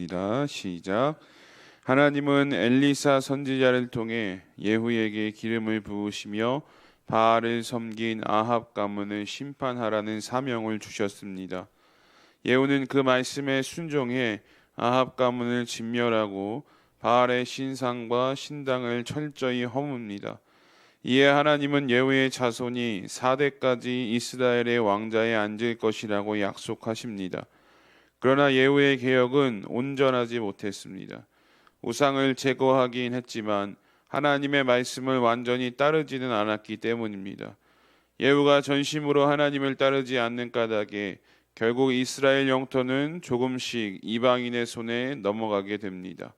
읽겠습니다. 시작. 하나님은 엘리사 선지자를 통해 예후에게 기름을 부으시며 바알을 섬긴 아합 가문을 심판하라는 사명을 주셨습니다. 예후는 그 말씀에 순종해 아합 가문을 진멸하고 바알의 신상과 신당을 철저히 허뭅니다. 이에 하나님은 예후의 자손이 4대까지 이스라엘의 왕자에 앉을 것이라고 약속하십니다. 그러나 예후의 개혁은 온전하지 못했습니다. 우상을 제거하긴 했지만 하나님의 말씀을 완전히 따르지는 않았기 때문입니다. 예후가 전심으로 하나님을 따르지 않는 까닭에 결국 이스라엘 영토는 조금씩 이방인의 손에 넘어가게 됩니다.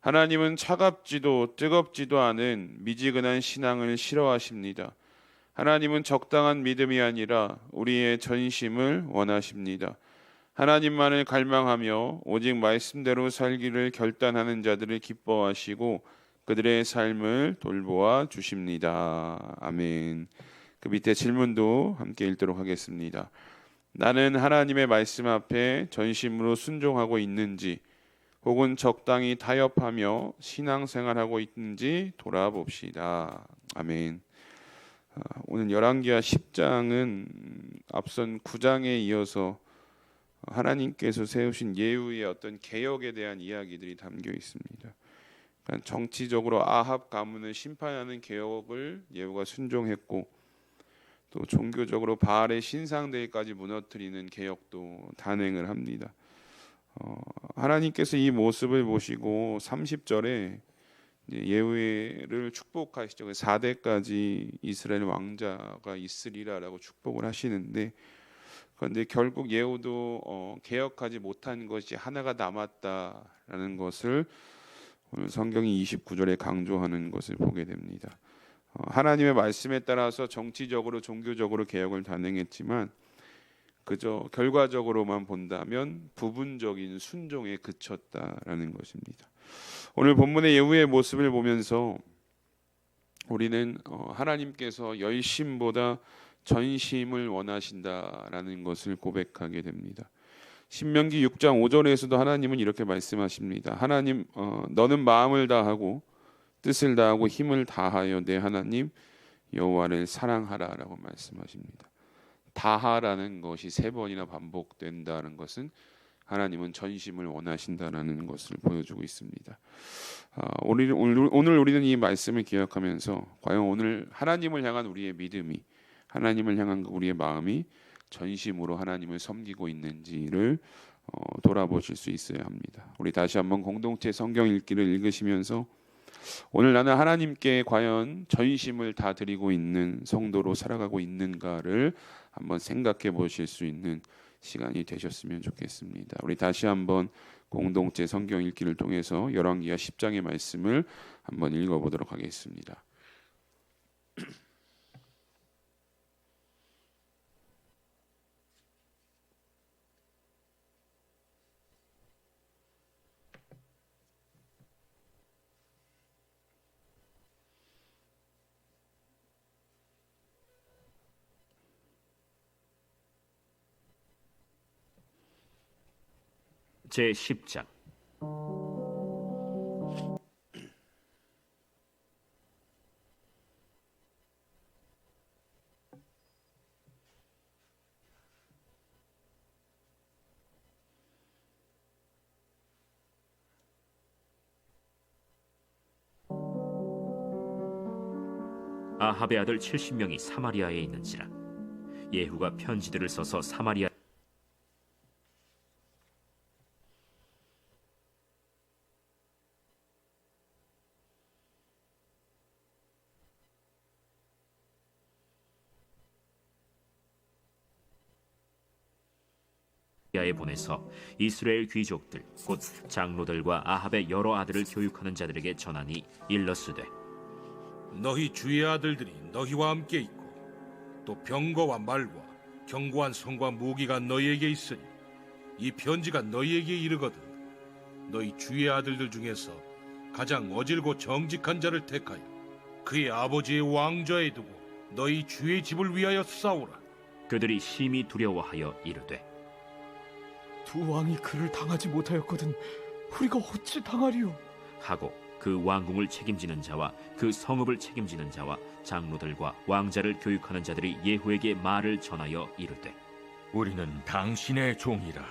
하나님은 차갑지도 뜨겁지도 않은 미지근한 신앙을 싫어하십니다. 하나님은 적당한 믿음이 아니라 우리의 전심을 원하십니다. 하나님만을 갈망하며 오직 말씀대로 살기를 결단하는 자들을 기뻐하시고 그들의 삶을 돌보아 주십니다. 아멘. 그 밑에 질문도 함께 읽도록 하겠습니다. 나는 하나님의 말씀 앞에 전심으로 순종하고 있는지 혹은 적당히 타협하며 신앙생활하고 있는지 돌아봅시다. 아멘. 아, 오늘 열왕기하 10장은 앞선 9장에 이어서 하나님께서 세우신 예후의 어떤 개혁에 대한 이야기들이 담겨 있습니다. 그러니까 정치적으로 아합 가문을 심판하는 개혁을 예후가 순종했고 또 종교적으로 바알의 신상들까지 무너뜨리는 개혁도 단행을 합니다. 어, 하나님께서 이 모습을 보시고 30절에 예후를 축복하시죠. 4대까지 이스라엘 왕자가 있으리라라고 축복을 하시는데 그런데 결국 예후도 어, 개혁하지 못한 것이 하나가 남았다라는 것을 오늘 성경이 29절에 강조하는 것을 보게 됩니다. 어, 하나님의 말씀에 따라서 정치적으로 종교적으로 개혁을 단행했지만 그저 결과적으로만 본다면 부분적인 순종에 그쳤다라는 것입니다. 오늘 본문의 예후의 모습을 보면서 우리는 어, 하나님께서 열심보다 전심을 원하신다라는 것을 고백하게 됩니다. 신명기 6장 5절에서도 하나님은 이렇게 말씀하십니다. 하나님 어, 너는 마음을 다하고 뜻을 다하고 힘을 다하여 내 하나님 여호와를 사랑하라라고 말씀하십니다. 다하라는 것이 세 번이나 반복된다는 것은 하나님은 전심을 원하신다라는 것을 보여주고 있습니다. 아, 오늘, 우리는 이 말씀을 기억하면서 과연 오늘 하나님을 향한 우리의 믿음이 하나님을 향한 우리의 마음이 전심으로 하나님을 섬기고 있는지를 어, 돌아보실 수 있어야 합니다. 우리 다시 한번 공동체 성경 읽기를 읽으시면서 오늘 나는 하나님께 과연 전심을 다 드리고 있는 성도로 살아가고 있는가를 한번 생각해 보실 수 있는 시간이 되셨으면 좋겠습니다. 우리 다시 한번 공동체 성경 읽기를 통해서 열왕기하 10장의 말씀을 한번 읽어 보도록 하겠습니다. 제 10장. 아합의 아들 70명이 사마리아에 있는지라. 예후가 편지들을 써서 사마리아 야에 보내서 이스라엘 귀족들 곧 장로들과 아합의 여러 아들을 교육하는 자들에게 전하니 일러스되 너희 주의 아들들이 너희와 함께 있고 또 병거와 말과 견고한 성과 무기가 너희에게 있으니 이 편지가 너희에게 이르거든 너희 주의 아들들 중에서 가장 어질고 정직한 자를 택하여 그의 아버지의 왕좌에 두고 너희 주의 집을 위하여 싸우라. 그들이 심히 두려워하여 이르되 두 왕이 그를 당하지 못하였거든 우리가 어찌 당하리요? 하고 그 왕궁을 책임지는 자와 그 성읍을 책임지는 자와 장로들과 왕자를 교육하는 자들이 예후에게 말을 전하여 이르되 우리는 당신의 종이라.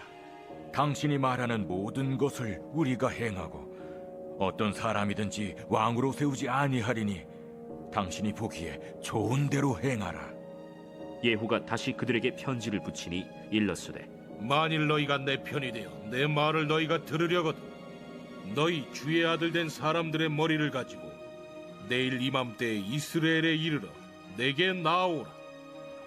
당신이 말하는 모든 것을 우리가 행하고 어떤 사람이든지 왕으로 세우지 아니하리니 당신이 보기에 좋은 대로 행하라. 예후가 다시 그들에게 편지를 붙이니 일렀으되 만일 너희가 내 편이 되어 내 말을 너희가 들으려거든 너희 주의 아들 된 사람들의 머리를 가지고 내일 이맘때에 이스라엘에 이르러 내게 나오라.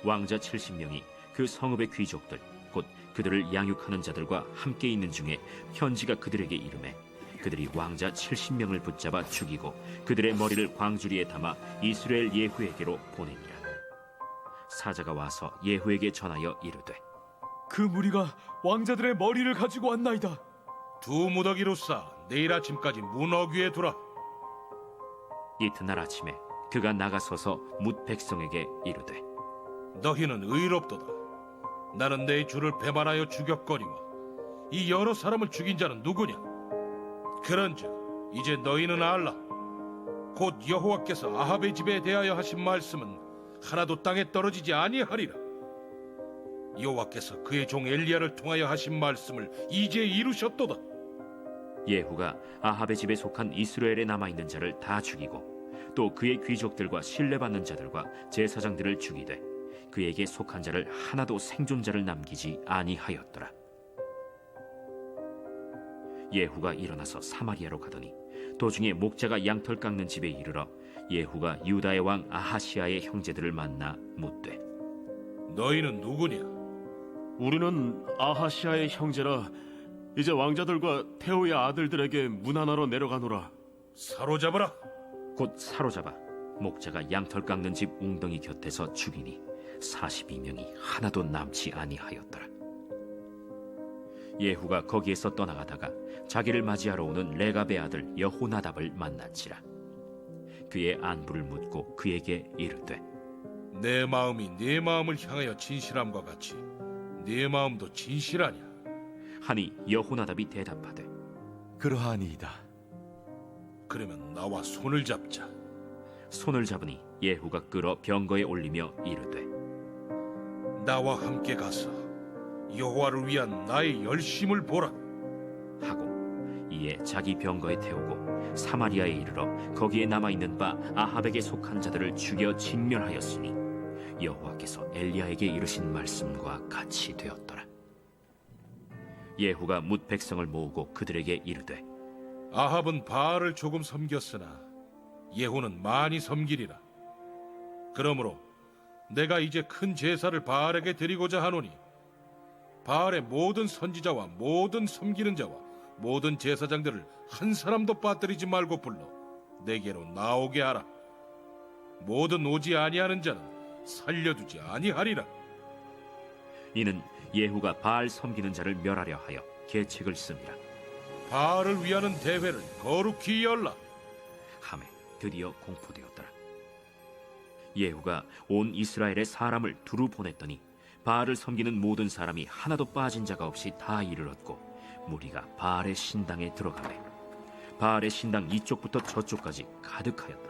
왕자 70명이 그 성읍의 귀족들 곧 그들을 양육하는 자들과 함께 있는 중에 편지가 그들에게 이름해 그들이 왕자 70명을 붙잡아 죽이고 그들의 머리를 광주리에 담아 이스라엘 예후에게로 보내니라 사자가 와서 예후에게 전하여 이르되 그 무리가 왕자들의 머리를 가지고 왔나이다. 두 무더기로 쌓아 내일 아침까지 문 어귀에 두라. 이튿날 아침에 그가 나가서서 뭇 백성에게 이르되 너희는 의롭도다. 나는 내 주를 배반하여 죽였거니와 이 여러 사람을 죽인 자는 누구냐? 그런즉 이제 너희는 알라. 곧 여호와께서 아합의 집에 대하여 하신 말씀은 하나도 땅에 떨어지지 아니하리라 여호와께서 그의 종 엘리야를 통하여 하신 말씀을 이제 이루셨도다 예후가 아합의 집에 속한 이스라엘에 남아 있는 자를 다 죽이고 또 그의 귀족들과 신뢰받는 자들과 제사장들을 죽이되 그에게 속한 자를 하나도 생존자를 남기지 아니하였더라. 예후가 일어나서 사마리아로 가더니 도중에 목자가 양털 깎는 집에 이르러 예후가 유다의 왕 아하시아의 형제들을 만나 묻되 너희는 누구냐 우리는 아하시아의 형제라 이제 왕자들과 태호의 아들들에게 문하나로 내려가노라 사로잡아라 곧 사로잡아 목자가 양털 깎는 집 웅덩이 곁에서 죽이니 42명이 하나도 남지 아니하였더라. 예후가 거기에서 떠나가다가 자기를 맞이하러 오는 레갑의 아들 여호나답을 만난지라. 그의 안부를 묻고 그에게 이르되 내 마음이 네 마음을 향하여 진실함과 같이 네 마음도 진실하냐? 하니 여호나답이 대답하되 그러하니이다. 그러면 나와 손을 잡자. 손을 잡으니 예후가 끌어 병거에 올리며 이르되 나와 함께 가서 여호와를 위한 나의 열심을 보라. 하고 이에 자기 병거에 태우고 사마리아에 이르러 거기에 남아 있는 바 아합에게 속한 자들을 죽여 진멸하였으니 여호와께서 엘리야에게 이르신 말씀과 같이 되었더라. 예후가 뭇 백성을 모으고 그들에게 이르되 아합은 바알을 조금 섬겼으나 예후는 많이 섬기리라 그러므로 내가 이제 큰 제사를 바알에게 드리고자 하노니 바알의 모든 선지자와 모든 섬기는 자와 모든 제사장들을 한 사람도 빠뜨리지 말고 불러 내게로 나오게 하라 모든 오지 아니하는 자는 살려두지 아니하리라 이는 예후가 바알 섬기는 자를 멸하려 하여 계책을 씁니다. 바알을 위하는 대회를 거룩히 열라 함에 드디어 공포되었더라. 예후가 온 이스라엘의 사람을 두루 보냈더니 바알을 섬기는 모든 사람이 하나도 빠진 자가 없이 다 이르렀고 무리가 바알의 신당에 들어가매 바알의 신당 이쪽부터 저쪽까지 가득하였더라.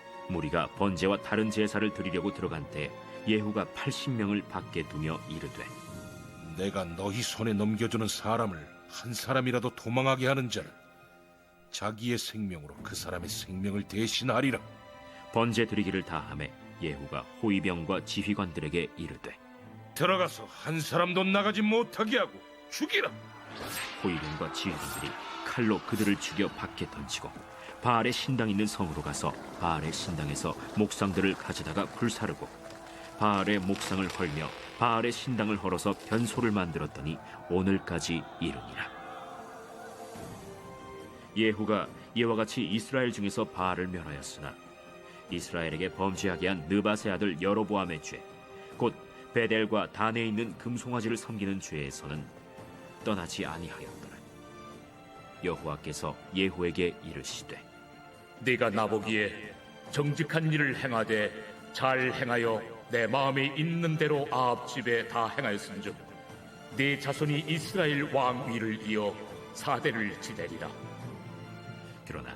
무리가 번제와 다른 제사를 드리려고 들어간 때 예후가 80명을 밖에 두며 이르되 내가 너희 손에 넘겨주는 사람을 한 사람이라도 도망하게 하는 자는 자기의 생명으로 그 사람의 생명을 대신하리라. 번제 드리기를 다함에 예후가 호위병과 지휘관들에게 이르되 들어가서 한 사람도 나가지 못하게 하고 죽이라. 호위병과 지휘관들이 칼로 그들을 죽여 밖에 던지고 바알의 신당 있는 성으로 가서 바알의 신당에서 목상들을 가져다가 불사르고 바알의 목상을 헐며 바알의 신당을 헐어서 변소를 만들었더니 오늘까지 이르니라 예후가 이와 같이 이스라엘 중에서 바알을 멸하였으나 이스라엘에게 범죄하게 한 느바세 아들 여로보암의 죄, 곧 베델과 단에 있는 금송아지를 섬기는 죄에서는 떠나지 아니하였더라. 여호와께서 예후에게 이르시되 네가 나보기에 정직한 일을 행하되 잘 행하여 내 마음에 있는 대로 아합 집에 다 행하였은즉 네 자손이 이스라엘 왕 위를 이어 사대를 지내리라 그러나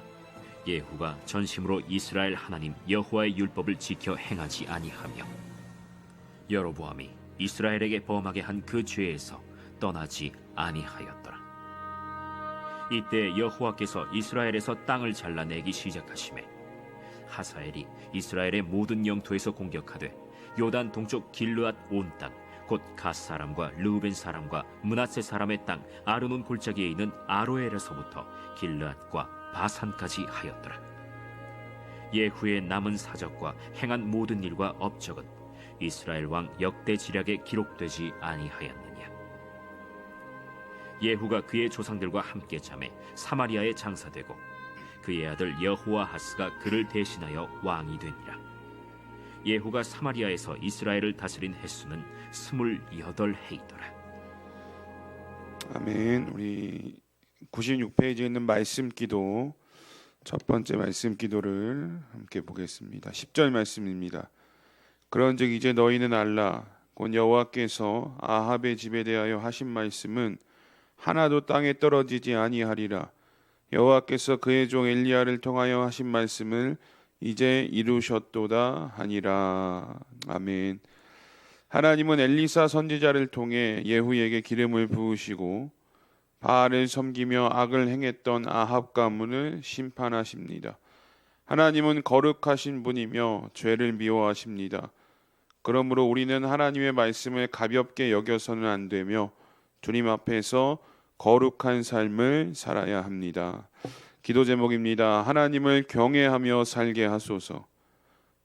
예후가 전심으로 이스라엘 하나님 여호와의 율법을 지켜 행하지 아니하며 여로보암이 이스라엘에게 범하게 한 그 죄에서 떠나지 아니하였더라. 이때 여호와께서 이스라엘에서 땅을 잘라내기 시작하심에 하사엘이 이스라엘의 모든 영토에서 공격하되 요단 동쪽 길르앗 온 땅, 곧 갓 사람과 르우벤 사람과 문하세 사람의 땅 아르논 골짜기에 있는 아로엘에서부터 길르앗과 바산까지 하였더라. 예후의 남은 사적과 행한 모든 일과 업적은 이스라엘 왕 역대 지략에 기록되지 아니하였느냐. 예후가 그의 조상들과 함께 잠에 사마리아에 장사되고 그의 아들 여호와하스가 그를 대신하여 왕이 되니라. 예후가 사마리아에서 이스라엘을 다스린 횟수는 스물여덟 해이더라. 아멘. 우리 96페이지에 있는 말씀 기도 첫 번째 말씀 기도를 함께 보겠습니다. 10절 말씀입니다. 그런즉 이제 너희는 알라 곧 여호와께서 아합의 집에 대하여 하신 말씀은 하나도 땅에 떨어지지 아니하리라. 여호와께서 그의 종 엘리야를 통하여 하신 말씀을 이제 이루셨도다 하니라. 아멘. 하나님은 엘리사 선지자를 통해 예후에게 기름을 부으시고 바알을 섬기며 악을 행했던 아합 가문을 심판하십니다. 하나님은 거룩하신 분이며 죄를 미워하십니다. 그러므로 우리는 하나님의 말씀을 가볍게 여겨서는 안 되며 주님 앞에서 거룩한 삶을 살아야 합니다. 기도 제목입니다. 하나님을 경외하며 살게 하소서.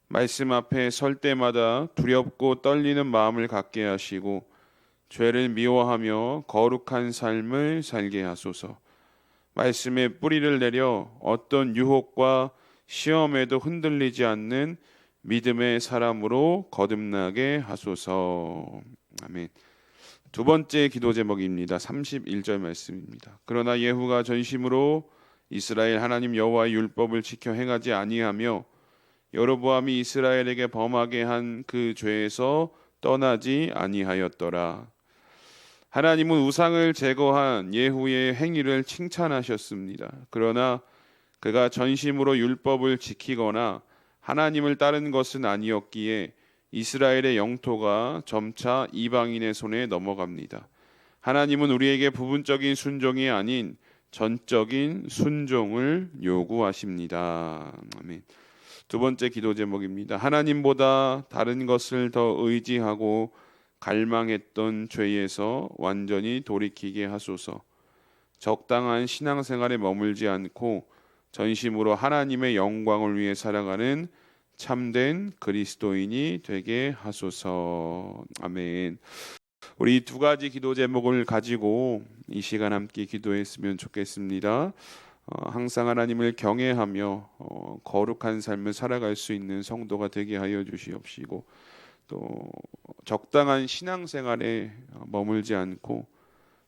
말씀 앞에 설 때마다 두렵고 떨리는 마음을 갖게 하시고 죄를 미워하며 거룩한 삶을 살게 하소서. 말씀에 뿌리를 내려 어떤 유혹과 시험에도 흔들리지 않는 믿음의 사람으로 거듭나게 하소서. 아멘. 두 번째 기도 제목입니다. 31절 말씀입니다. 그러나 예후가 전심으로 이스라엘 하나님 여호와의 율법을 지켜 행하지 아니하며 여로보암이 이스라엘에게 범하게 한 그 죄에서 떠나지 아니하였더라. 하나님은 우상을 제거한 예후의 행위를 칭찬하셨습니다. 그러나 그가 전심으로 율법을 지키거나 하나님을 따른 것은 아니었기에 이스라엘의 영토가 점차 이방인의 손에 넘어갑니다. 하나님은 우리에게 부분적인 순종이 아닌 전적인 순종을 요구하십니다. 아멘. 두 번째 기도 제목입니다. 하나님보다 다른 것을 더 의지하고 갈망했던 죄에서 완전히 돌이키게 하소서. 적당한 신앙생활에 머물지 않고 전심으로 하나님의 영광을 위해 살아가는 참된 그리스도인이 되게 하소서. 아멘. 우리 두 가지 기도 제목을 가지고 이 시간 함께 기도했으면 좋겠습니다. 어, 항상 하나님을 경외하며 어, 거룩한 삶을 살아갈 수 있는 성도가 되게 하여 주시옵시고 또 적당한 신앙생활에 어, 머물지 않고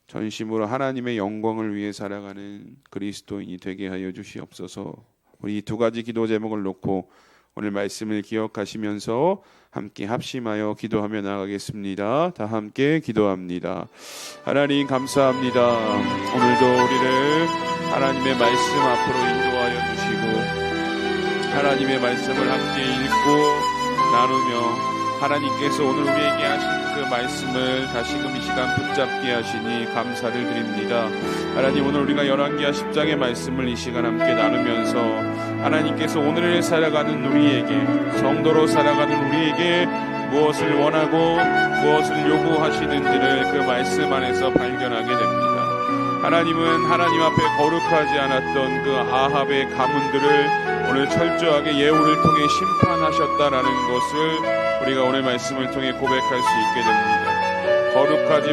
전심으로 하나님의 영광을 위해 살아가는 그리스도인이 되게 하여 주시옵소서. 우리 두 가지 기도 제목을 놓고 오늘 말씀을 기억하시면서 함께 합심하여 기도하며 나가겠습니다. 다 함께 기도합니다. 하나님 감사합니다. 오늘도 우리를 하나님의 말씀 앞으로 인도하여 주시고 하나님의 말씀을 함께 읽고 나누며 하나님께서 오늘 우리에게 하신 그 말씀을 다시금 이 시간 붙잡게 하시니 감사를 드립니다. 하나님 오늘 우리가 열왕기하 10장의 말씀을 이 시간 함께 나누면서 하나님께서 오늘을 살아가는 우리에게 성도로 살아가는 우리에게 무엇을 원하고 무엇을 요구하시는지를 그 말씀 안에서 발견하게 됩니다. 하나님은 하나님 앞에 거룩하지 않았던 그 아합의 가문들을 오늘 철저하게 예우를 통해 심판하셨다라는 것을 우리가 오늘 말씀을 통해 고백할 수 있게 됩니다. 거룩하지